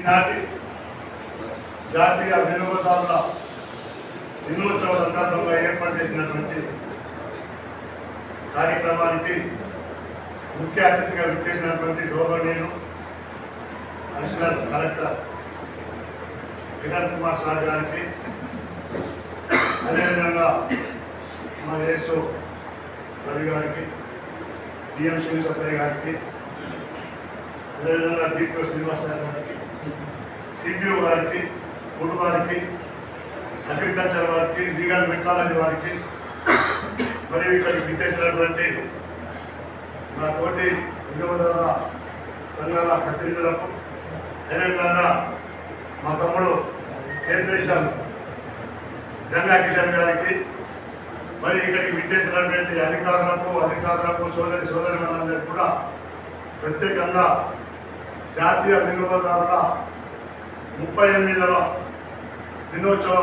ఈనాటి జాతీయ వినియోగదారుల దినోత్సవ సందర్భంగా ఏర్పాటు చేసినటువంటి కార్యక్రమానికి ముఖ్య అతిథిగా విచ్చేసినటువంటి గౌరవనీయులు additional collector Kiran Kumar sir గారికి అదేవిధంగా మా యేసు రవి గారికి డిఎం శ్రీ గారికి అదేవిధంగా డిపిఓ శ్రీనివాస్ గారికి సిబిఓ గారికి ఫుడ్ వారికి అగ్రికల్చర్ వారికి లీగల్ మెట్రాలజీ వారికి మరియు ఇక్కడికి విచ్చేసినటువంటి నా తోటి వినియోగదారుల సంఘాల ప్రతినిధులకు అదేవిధంగా మా తమ్ముడు చైర్పర్సన్ గంగా కిషన్ గారికి మరి ఇక్కడికి విచ్చేసినటువంటి అధికారులకు అధికారులకు సోదరి సోదరి మనందరికీ కూడా ప్రత్యేకంగా జాతీయ వినియోగదారుల ముప్పై ఎనిమిదవ దినోత్సవ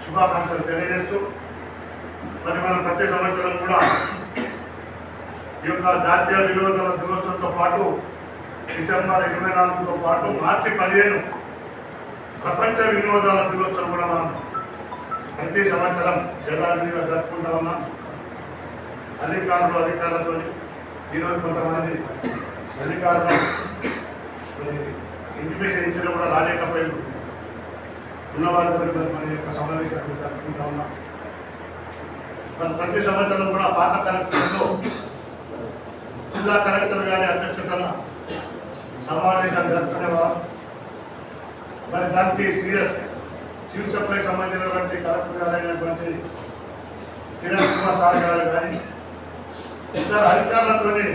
శుభాకాంక్షలు తెలియజేస్తూ మరి మనం ప్రతి సంవత్సరం కూడా ఈ యొక్క జాతీయ వినియోగదారుల దినోత్సవంతో పాటు డిసెంబర్ ఇరవై నాలుగుతో పాటు మార్చి పదిహేను ప్రపంచ వినోదాల దినోత్సవం కూడా మనం ప్రతి సంవత్సరం యథావిధిగా జరుపుకుంటా ఉన్నాం. అధికారులు అధికారులతో ఈరోజు కొంతమంది అధికారులు మరి ఇంటిమేషన్ ఇచ్చినా కూడా రాలేకపోయారు ఉన్నవారితో మరి మన యొక్క సమావేశాలు జరుపుకుంటా ఉన్నాం. ప్రతి సంవత్సరం కూడా పాత కలెక్టర్లో జిల్లా కలెక్టర్ గారి అధ్యక్షతన సమావేశాలు జరుపుకునేవారు మరి దానికి సీరియస్ సివిల్ సప్లై సంబంధించినటువంటి కలెక్టర్ గారు అయినటువంటి కిరణ్ కుమార్ సార్ గారు కానీ ఇతర అధికారులతోనే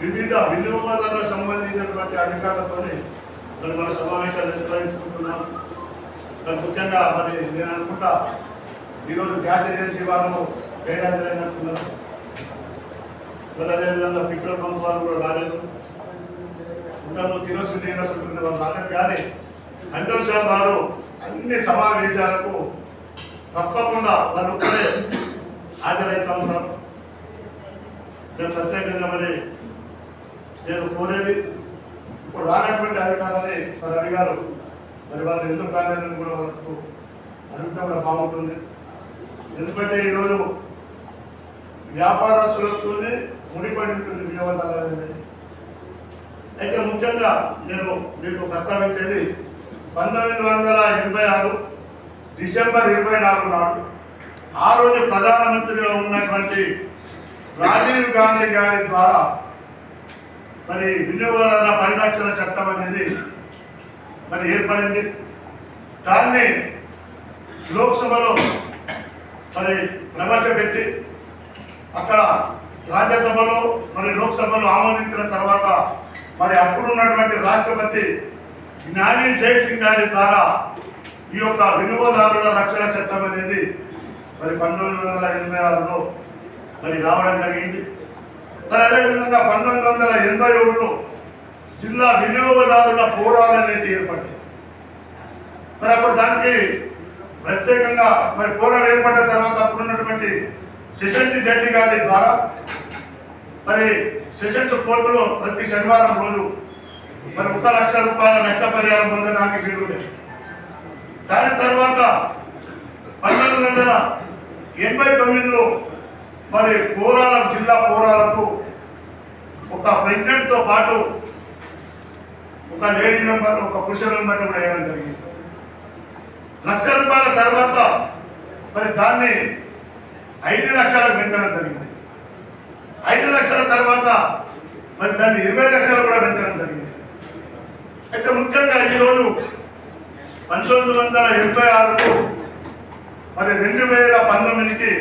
వివిధ వినియోగదారులకు సంబంధించినటువంటి అధికారులతోనే మరి మన సమావేశాలు నిర్వహించుకుంటున్నాం. మరి ముఖ్యంగా మరి నేను అనుకుంటా ఈరోజు గ్యాస్ ఏజెన్సీ వారు గైరాజులైనట్టున్నారు మరి అదేవిధంగా పెట్రోల్ బంక్ వారు కూడా రాలేదు. ఇంతకు కిరోసిన్ డీలర్స్ వారు వాళ్ళు రాలేదు. కానీ కంట్రోల్ షాప్ వారు అన్ని సమావేశాలకు తప్పకుండా వాళ్ళు ఒక్కడే హాజరవుతూ ఉన్నారు. నేను ప్రత్యేకంగా మరి నేను కోరేది ఇప్పుడు రానటువంటి అధికారాన్ని మరి అడిగారు. మరి వాళ్ళు ఎందుకు రాలేదని కూడా వాళ్ళకు అడిగితే కూడా బాగుంటుంది. ఎందుకంటే ఈరోజు వ్యాపారస్తులతోనే ముడిపడి ఉంటుంది వినియోగదారులు అనేది. అయితే ముఖ్యంగా నేను మీకు ప్రస్తావించేది పంతొమ్మిది వందల ఎనభై ఆరు డిసెంబర్ ఇరవై నాలుగు నాడు ఆ రోజు ప్రధానమంత్రిగా ఉన్నటువంటి రాజీవ్ గాంధీ గారి ద్వారా మరి వినియోగదారుల పరిరక్షణ చట్టం అనేది మరి ఏర్పడింది. దాన్ని లోక్సభలో మరి ప్రవేశపెట్టి అక్కడ రాజ్యసభలో మరి లోక్సభలో ఆమోదించిన తర్వాత మరి అప్పుడున్నటువంటి రాష్ట్రపతి జ్ఞాని జయసింగ్ గారి ద్వారా ఈ యొక్క వినియోగదారుల రక్షణ చట్టం అనేది మరి పంతొమ్మిది వందల ఎనభై ఆరులో మరి రావడం జరిగింది. మరి అదేవిధంగా పంతొమ్మిది వందల ఎనభై ఒకటిలో జిల్లా వినియోగదారుల పోరాలు అనేది ఏర్పడింది. మరి అప్పుడు దానికి ప్రత్యేకంగా మరి పోరాలు ఏర్పడిన తర్వాత అప్పుడు ఉన్నటువంటి సెషన్స్ జడ్జి గారి ద్వారా మరి సెషన్స్ కోర్టులో ప్రతి శనివారం రోజు మరి ఒక లక్ష రూపాయల నష్టపరిహారం పొందడానికి వీలుండే దాని తర్వాత పంతొమ్మిది వందల మరి కోరాల జిల్లా పోరాలకు ఒక ప్రెగ్నెంట్తో పాటు ఒక లేడీ మెంబర్ ఒక పురుష మెంబర్ని కూడా వేయడం జరిగింది. లక్ష రూపాయల తర్వాత మరి దాన్ని ఐదు లక్షలకు పెంచడం జరిగింది. ఐదు లక్షల తర్వాత మరి దాన్ని ఇరవై లక్షలు కూడా పెంచడం జరిగింది. అయితే ముఖ్యంగా ఈరోజు పంతొమ్మిది వందల ఎనభై ఆరుకు మరి రెండు వేల పంతొమ్మిదికి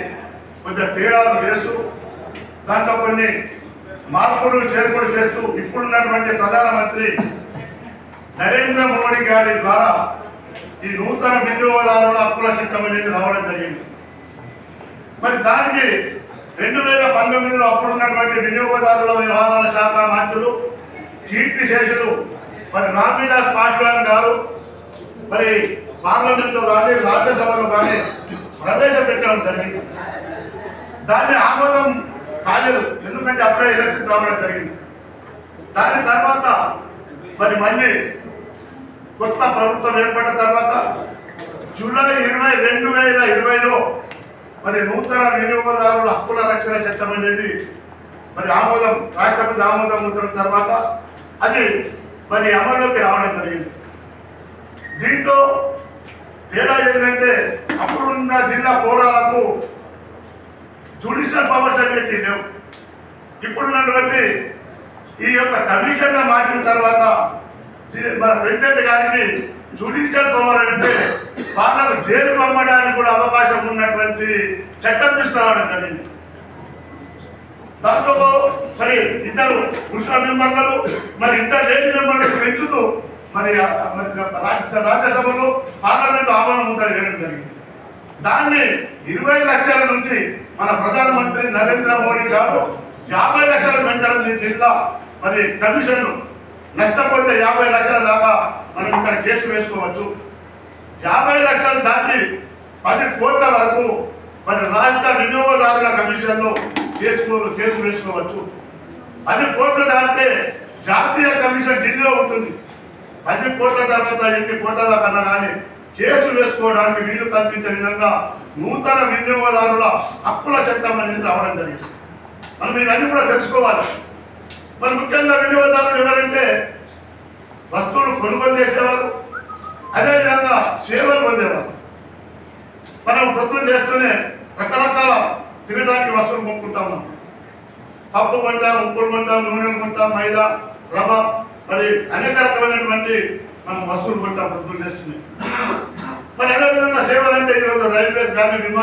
కొంత తేడాలు వేస్తూ దాంతో కొన్ని మార్పులు చేర్పులు చేస్తూ ఇప్పుడున్నటువంటి ప్రధానమంత్రి నరేంద్ర మోడీ గారి ద్వారా ఈ నూతన వినియోగదారుల అప్పుల చట్టం అనేది రావడం జరిగింది. మరి దానికి రెండు వేల పంతొమ్మిదిలో అప్పుడున్నటువంటి వినియోగదారుల వ్యవహారాల శాఖ మంత్రులు కీర్తి శేషులు మరి రామ్విలాస్ పాస్వాన్ గారు మరి పార్లమెంట్లో కానీ రాజ్యసభలో కానీ ప్రవేశపెట్టడం జరిగింది. దాన్ని ఆమోదం కాలేదు. ఎందుకంటే అప్పుడే ఎలక్షన్ రావడం జరిగింది. దాని తర్వాత మరి మళ్ళీ కొత్త ప్రభుత్వం ఏర్పడిన తర్వాత జూలై ఇరవై రెండు వేల ఇరవైలో మరి నూతన వినియోగదారుల హక్కుల రక్షణ చట్టం అనేది మరి ఆమోదం రాష్ట్రపతి ఆమోదం ముద్ర తర్వాత అది మరి అమల్లోకి రావడం జరిగింది. దీంట్లో తేడా ఏంటంటే అప్పుడున్న జిల్లా పోరాలకు జుడిషియల్ లేవు. ఇప్పుడున్నటువంటి ఈ యొక్క కమిషన్గా మార్చిన తర్వాత మన ప్రెసిడెంట్ గారికి జుడిషియల్ పవర్ అంటే వాళ్ళకు జైలు పంపడానికి కూడా అవకాశం ఉన్నటువంటి చట్టం తీసుకురావడం జరిగింది. దాంట్లో మరి ఇద్దరు పురుషుల మెంబర్లను మరి ఇద్దరు లేడీ మెంబర్లను పెంచుతూ మరి మరి రాజ్యసభలో పార్లమెంట్ ఆహ్వానం ఉంటారు చేయడం జరిగింది. దాన్ని ఇరవై లక్షల నుంచి మన ప్రధానమంత్రి నరేంద్ర మోడీ గారు యాభై లక్షల పెంచడం జిల్లా మరి కమిషన్లు నష్టపోతే యాభై లక్షల దాకా మనం ఇక్కడ కేసు వేసుకోవచ్చు. యాభై లక్షలు దాటి పది కోట్ల వరకు మరి రాష్ట్ర వినియోగదారుల కమిషన్లో కేసు కేసు వేసుకోవచ్చు. పది కోట్లు దాటితే జాతీయ కమిషన్ ఢిల్లీలో ఉంటుంది. పది కోట్ల తర్వాత ఎన్ని కోట్ల దాకా కానీ కేసులు వేసుకోవడానికి వీలు కల్పించే విధంగా నూతన వినియోగదారుల హక్కుల చట్టం అనేది రావడం జరిగింది. మనం ఇవన్నీ కూడా తెలుసుకోవాలి. మరి ముఖ్యంగా వినియోగదారులు ఎవరంటే వస్తువులు కొనుగోలు చేసేవారు అదేవిధంగా సేవలు పొందేవారు. మనం వృత్తులు చేస్తూనే రకరకాల తినడానికి వస్తువులు కొనుక్కుంటా మనం పప్పు కొంటాం ఉప్పులు కొంటాం నూనె కొంటాం మైదా రవ మరి అనేక రకమైనటువంటి మనం వస్తువులు కొంటాం పొద్దున్న చేస్తున్నాయి మరి అదేవిధంగా సేవలు అంటే ఈరోజు రైల్వేస్ కానీ విమానం